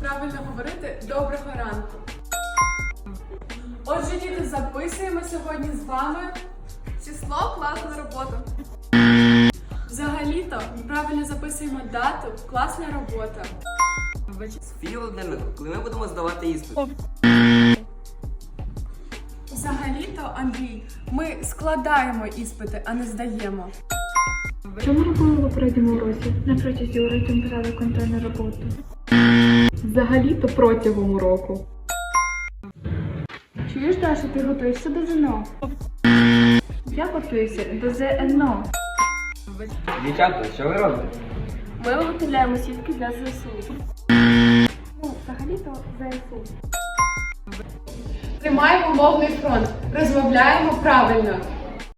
правильно говорити доброго ранку. Отже, діти, записуємо сьогодні з вами Число класна робота. взагалі-то правильно записуємо дату, класна робота. Софія Володимирівна, коли ми будемо здавати іспит? Взагалі-то, Андрій, ми складаємо іспити, а не здаємо. Що ми робили в попередньому уроці? На протязі уроків ми контрольну роботу. Взагалі-то протягом уроку. Чуєш, Даша, ти готуєшся до ЗНО? Я готуюся до ЗНО. Дівчата, що ви робите? Ми виготовляємо сітки для ЗСУ. Ну, взагалі-то ЗСУ. Тримаємо мовний фронт, розмовляємо правильно.